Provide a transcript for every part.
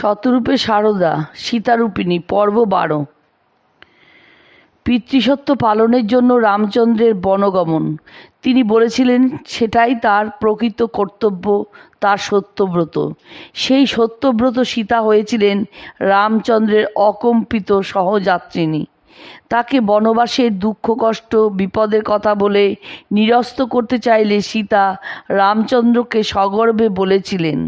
শতরূপে সারদা, সীতারূপিণী, পর্ব বারো। পিতৃসত্ব পালনের জন্য রামচন্দ্রের বনগমন। তিনি বলেছিলেন, সেটাই তার প্রকৃত কর্তব্য, তার সত্যব্রত। সেই সত্যব্রত সীতা হয়েছিলেন রামচন্দ্রের অকম্পিত সহযাত্রিনী তাকে বনবাসের দুঃখ, কষ্ট, বিপদের কথা বলে নিরস্ত করতে চাইলে সীতা রামচন্দ্রকে সগর্বে বলেছিলেন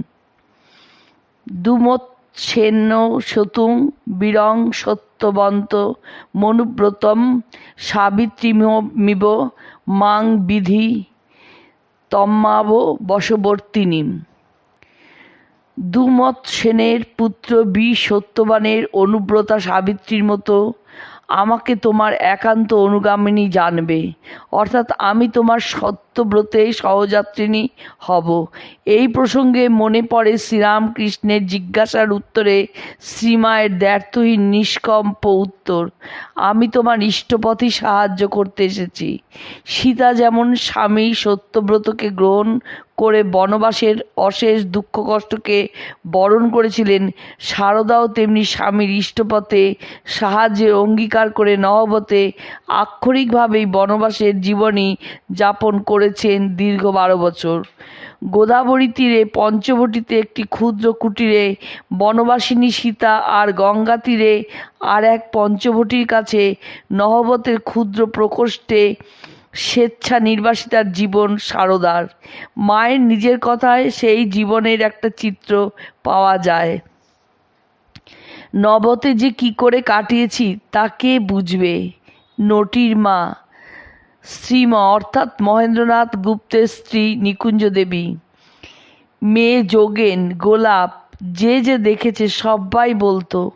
দুমৎসেন্ন সতুং বীরং সত্যবন্ত মনুব্রতম সাবিত্রীমিব মাং বিধি তম্মাব বশবর্তিনীম। দুমত সেনের পুত্র বি সত্যবানের অনুব্রতা সাবিত্রীর মতো, আমাকে তোমার একান্ত অনুগামিনী জানবে। অর্থাৎ আমি তোমার সত্যব্রতে সহযাত্রিনী হব। এই প্রসঙ্গে মনে পড়ে শ্রীরামকৃষ্ণের জিজ্ঞাসার উত্তরে শ্রীমায়ের দ্ব্যর্থহীন নিষ্কম্প উত্তর, আমি তোমার ইষ্টপথই সাহায্য করতে এসেছি। সীতা যেমন স্বামী সত্যব্রতকে গ্রহণ করে বনবাসের অশেষ দুঃখ কষ্টকে বরণ করেছিলেন, শারদাও তেমনি স্বামীর ইষ্টপথে সাহায্যের অঙ্গীকার করে নহবতে আক্ষরিকভাবেই বনবাসের জীবনী যাপন করেছেন দীর্ঘ বারো বছর। গোদাবরী তীরে, পঞ্চবটিতে একটি ক্ষুদ্র কুটিরে, বনবাসিনী সীতা আর গঙ্গা তীরে আর এক পঞ্চবটির কাছে নহবতের ক্ষুদ্র প্রকোষ্ঠে স্বেচ্ছা নির্বাসিতার জীবন সারদার। মায়ের নিজের কথায় সেই জীবনের একটা চিত্র পাওয়া যায়। নবতে যে কি করে কাটিয়েছি তা কে বুঝবে? নটির মা শ্রীমা অর্থাৎ মহেন্দ্রনাথ গুপ্তের স্ত্রী নিকুঞ্জ দেবী, মেয়ে যোগেন, গোলাপ, যে যে দেখেছে সবাই বলতো,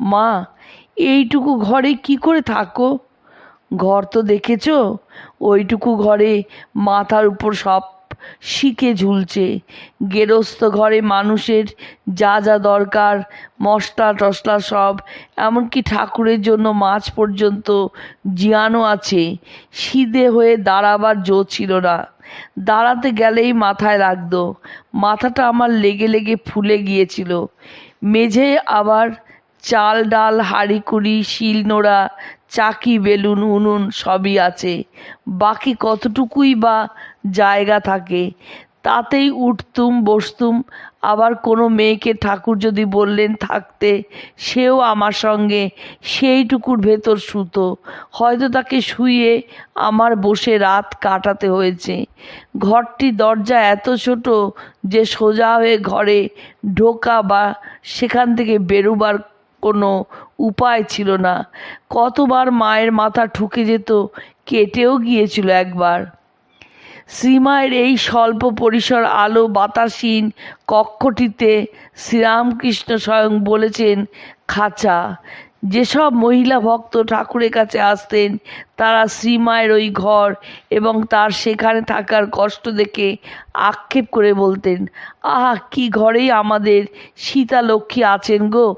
মা, এইটুকু ঘরে কি করে থাকো? ঘর তো দেখেছ? ওইটুকু ঘরে মাথার উপর সব শিকে ঝুলছে। গেরস্থ ঘরে মানুষের যা যা দরকার, মশলা টশলা সব, এমনকি ঠাকুরের জন্য মাছ পর্যন্ত জিয়ানো আছে। সিদে হয়ে দাঁড়াবার জো ছিল না। দাঁড়াতে গেলেই মাথায় লাগতো। মাথাটা আমার লেগে লেগে ফুলে গিয়েছিল। মেঝে আবার চাল, ডাল, হাঁড়ি, কুড়ি, শিল, নোড়া, চাকি, বেলুন, উনুন সবই আছে। বাকি কতটুকুই বা জায়গা থাকে। তাতেই উঠতুম, বসতুম। আবার কোনো মেয়েকে ঠাকুর যদি বললেন থাকতে, সেও আমার সঙ্গে সেইটুকুর ভেতর শুতো হয়তো তাকে শুয়ে আমার বসে রাত কাটাতে হয়েছে। ঘরটি দরজা এত ছোট যে সোজা হয়ে ঘরে ঢোকা বা সেখান থেকে বেরোবার কোনো উপায় ছিল না। কতবার মায়ের মাথা ঠুকে যেত, কেটেও গিয়েছিল একবার। শ্রীমায়ের এই স্বল্প পরিসর আলো বাতাসীন কক্ষটিতে শ্রীরামকৃষ্ণ স্বয়ং বলেছেন, খাঁচা। যেসব মহিলা ভক্ত ঠাকুরের কাছে আসতেন তারা শ্রীমায়ের ওই ঘর এবং তার সেখানে থাকার কষ্ট দেখে আক্ষেপ করে বলতেন, আহা, কি ঘরেই আমাদের সীতা লক্ষ্মী আছেন গো,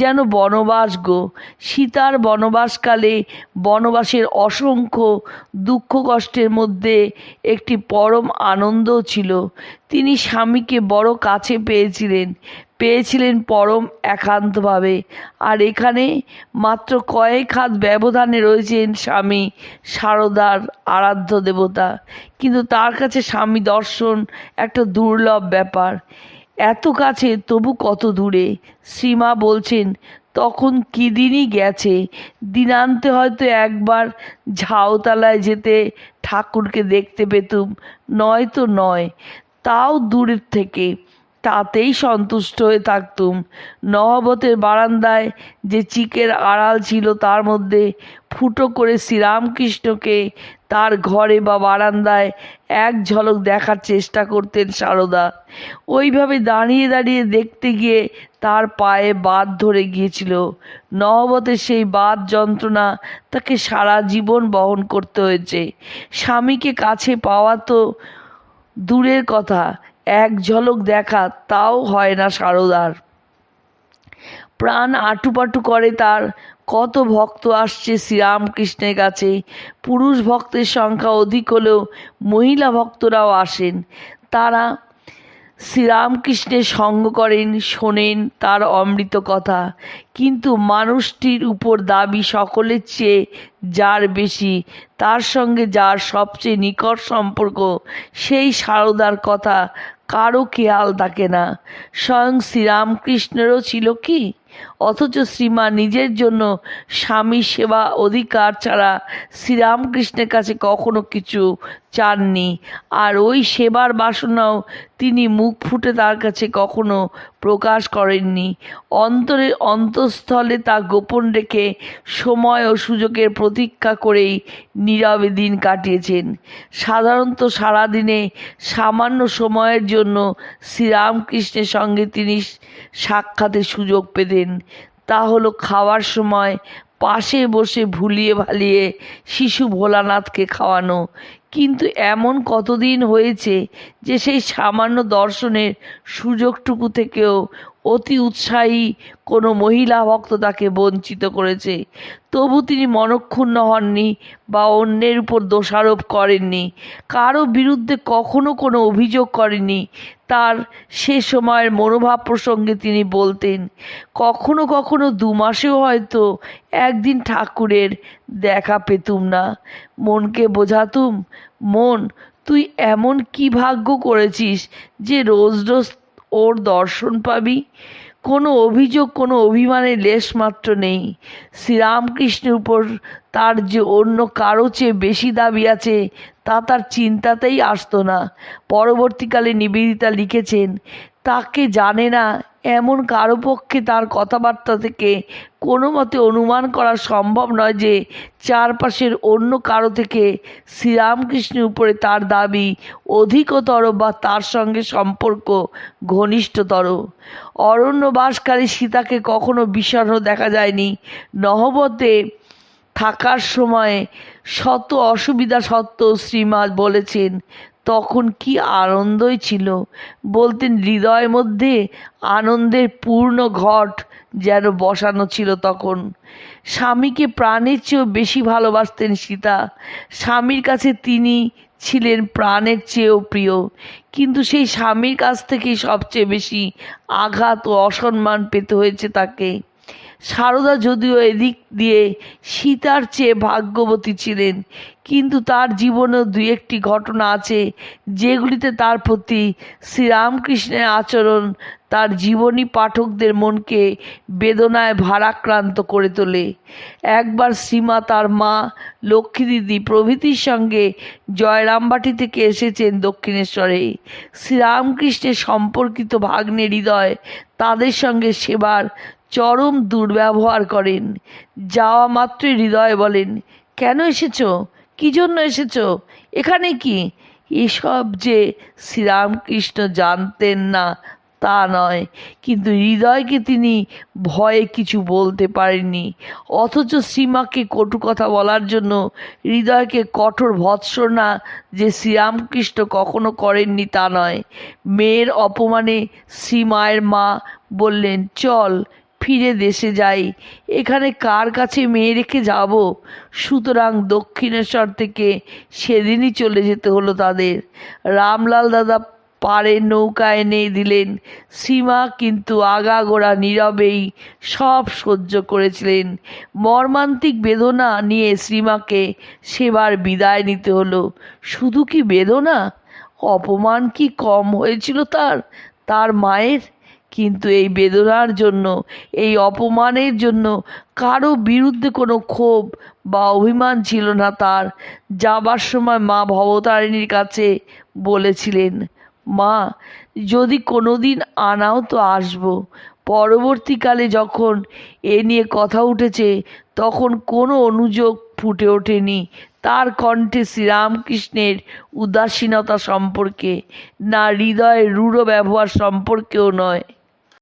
যেন বনবাস গো। সীতার বনবাসকালে বনবাসের অসংখ্য দুঃখ কষ্টের মধ্যে একটি পরম আনন্দও ছিল। তিনি স্বামীকে বড় কাছে পেয়েছিলেন পেয়েছিলেন পরম একান্তভাবে। আর এখানে মাত্র কয়েক হাত ব্যবধানে রয়েছেন স্বামী। সারদার আরাধ্য দেবতা। কিন্তু তার কাছে স্বামী দর্শন একটা দুর্লভ ব্যাপার। এত কাছে তবু কত দূরে? শ্রীমা বলছেন, তখন কি দিনই গেছে? দিনান্তে হয়তো একবার ঝাউতলায় যেতে ঠাকুরকে দেখতে পেতুম। নয় তো নয়, তাও দূরের থেকে। তাতেই সন্তুষ্ট হয়ে থাকতুম। নহবতের বারান্দায় যে চিকের আড়াল ছিল তার মধ্যে ফুটো করে শ্রীরামকৃষ্ণকে তার ঘরে বা বারান্দায় এক ঝলক দেখার চেষ্টা করতেন সারদা। ওইভাবে দাঁড়িয়ে দাঁড়িয়ে দেখতে গিয়ে তার পায়ে বাদ ধরে গিয়েছিল। নহবতের সেই বাদ যন্ত্রণা তাকে সারা জীবন বহন করতে হয়েছে। স্বামীকে কাছে পাওয়া তো দূরের কথা, এক ঝলক দেখা তাও হয় না সারদার। প্রাণ আটুপাটু করে তার কত ভক্ত আসছে শ্রীরামকৃষ্ণের কাছে? পুরুষ ভক্তের সংখ্যা অধিক হলেও মহিলা ভক্তরাও আসেন। তারা শ্রীরামকৃষ্ণের সঙ্গ করেন, শোনেন তার অমৃত কথা। কিন্তু মানুষটির উপর দাবি সকলের চেয়ে যার বেশি, তার সঙ্গে যার সবচেয়ে নিকট সম্পর্ক, সেই সারদার কথা কারও খেয়াল থাকে না। স্বয়ং শ্রীরামকৃষ্ণেরও ছিল কি? অথচ শ্রীমা নিজের জন্য স্বামী সেবা অধিকার ছাড়া শ্রীরামকৃষ্ণের কাছে কখনো কিছু চাননি। আর ওই সেবার বাসনাও তিনি মুখ ফুটে তার কাছে কখনো প্রকাশ করেননি। অন্তরের অন্তঃস্থলে তা গোপন রেখে সময় ও সুযোগের প্রতীক্ষা করেই নীরবে দিন কাটিয়েছেন। সাধারণত সারাদিনে সামান্য সময়ের জন্য শ্রীরামকৃষ্ণের সঙ্গে তিনি সাক্ষাতের সুযোগ পেতেন। তা হলো খাওয়ার সময় পাশে বসে ভুলিয়ে ভালিয়ে শিশু ভোলানাথকে খাওয়ানো। কিন্তু এমন কতদিন হয়েছে যে সেই সামান্য দর্শনের সুযোগটুকু থেকেও অতি উৎসাহী কোনো মহিলা ভক্ত তাকে বঞ্চিত করেছে। তবু তিনি মনক্ষুণ্ণ হননি বা অন্যের উপর দোষারোপ করেননি। কারও বিরুদ্ধে কখনো কোনো অভিযোগ করেননি। তার সে সময়ের মনোভাব প্রসঙ্গে তিনি বলতেন, কখনো কখনো দু মাসেও হয়তো একদিন ঠাকুরের দেখা পেতুম না। মনকে বোঝাতুম, মন, তুই এমন কি ভাগ্য করেছিস যে রোজ রোজ ওর দর্শন পাবি? কোনো অভিযোগ, কোনো অভিমানের লেশমাত্র নেই। শ্রীরামকৃষ্ণের উপর তার যে অন্য কারও চেয়ে বেশি দাবি আছে, তা তার চিন্তাতেই আসতো না। পরবর্তীকালে নিবেদিতা লিখেছেন তাকে জানে না। এমন কারও পক্ষে তার কথাবার্তা থেকে কোনো মতে অনুমান করা সম্ভব নয় যে চারপাশের অন্য কারও থেকে শ্রীরামকৃষ্ণের উপরে তার দাবি অধিকতর বা তার সঙ্গে সম্পর্ক ঘনিষ্ঠতর। অরণ্যবাসকারী সীতাকে কখনো বিষণ্ণ দেখা যায়নি। নহবতে থাকার সময় শত অসুবিধা সত্ত্বেও শ্রীমা বলেছেন তখন কি আনন্দই ছিল। বলতেন হৃদয়ের মধ্যে আনন্দের পূর্ণ ঘট যেন বসানো ছিল তখন। স্বামীকে প্রাণের চেয়েও বেশি ভালোবাসতেন সীতা। স্বামীর কাছে তিনি ছিলেন প্রাণের চেয়েও প্রিয়। কিন্তু সেই স্বামীর কাছ থেকেই সবচেয়ে বেশি আঘাত ও অসম্মান পেতে হয়েছে তাকে। সারদা যদিও এদিক দিয়ে সীতার চেয়ে ভাগ্যবতী ছিলেন কিন্তু তার জীবনেও দুই একটি ঘটনা আছে, যেগুলিতে তার প্রতি শ্রীরামকৃষ্ণের আচরণ তার জীবনী পাঠকদের মনকে বেদনায় ভারাক্রান্ত করে তোলে। একবার সীমা তার মা লক্ষ্মী দিদি প্রভৃতির সঙ্গে জয়রামবাটি থেকে এসেছেন দক্ষিণেশ্বরে। শ্রীরামকৃষ্ণের সম্পর্কিত ভাগ্নে হৃদয় তাদের সঙ্গে সেবার চরম দুর্ব্যবহার করেন। যাওয়া মাত্রই হৃদয় বলেন, কেন এসেছ? কী জন্য এসেছ? এখানে কি? এসব যে শ্রীরামকৃষ্ণ জানতেন না, তা নয়। কিন্তু হৃদয়কে তিনি ভয়ে কিছু বলতে পারেননি। অথচ সীমাকে কটু কথা বলার জন্য হৃদয়কে কঠোর ভৎসনা যে শ্রীরামকৃষ্ণ কখনো করেননি তা নয়। মেয়ের অপমানে শ্রীমায়ের মা বললেন, চল ফিরে দেশে যাই। এখানে কার কাছে মেয়ে রেখে যাব? সুতরাং দক্ষিণেশ্বর থেকে সেদিনই চলে যেতে হলো তাদের। রামলাল দাদা পাড়ে নৌকা এনে দিলেন। সীমা কিন্তু আগাগোড়া নীরবেই সব সহ্য করেছিলেন। মর্মান্তিক বেদনা নিয়ে শ্রীমাকে সেবার বিদায় নিতে হলো। শুধু কি বেদনা? অপমান কি কম হয়েছিল তার? তার মায়ের কিন্তু এই বেদনার জন্য, এই অপমানের জন্য কারও বিরুদ্ধে কোনো ক্ষোভ বা অভিমান ছিল না তার। যাবার সময় মা ভবতারিণীর কাছে বলেছিলেন, মা, যদি কোনো দিন আনাও তো আসব। পরবর্তীকালে যখন এ নিয়ে কথা উঠেছে, তখন কোনো অনুযোগ ফুটে ওঠেনি। তার কণ্ঠে শ্রীরামকৃষ্ণের উদাসীনতা সম্পর্কে, না হৃদয়ের রূঢ় ব্যবহার সম্পর্কেও নয়।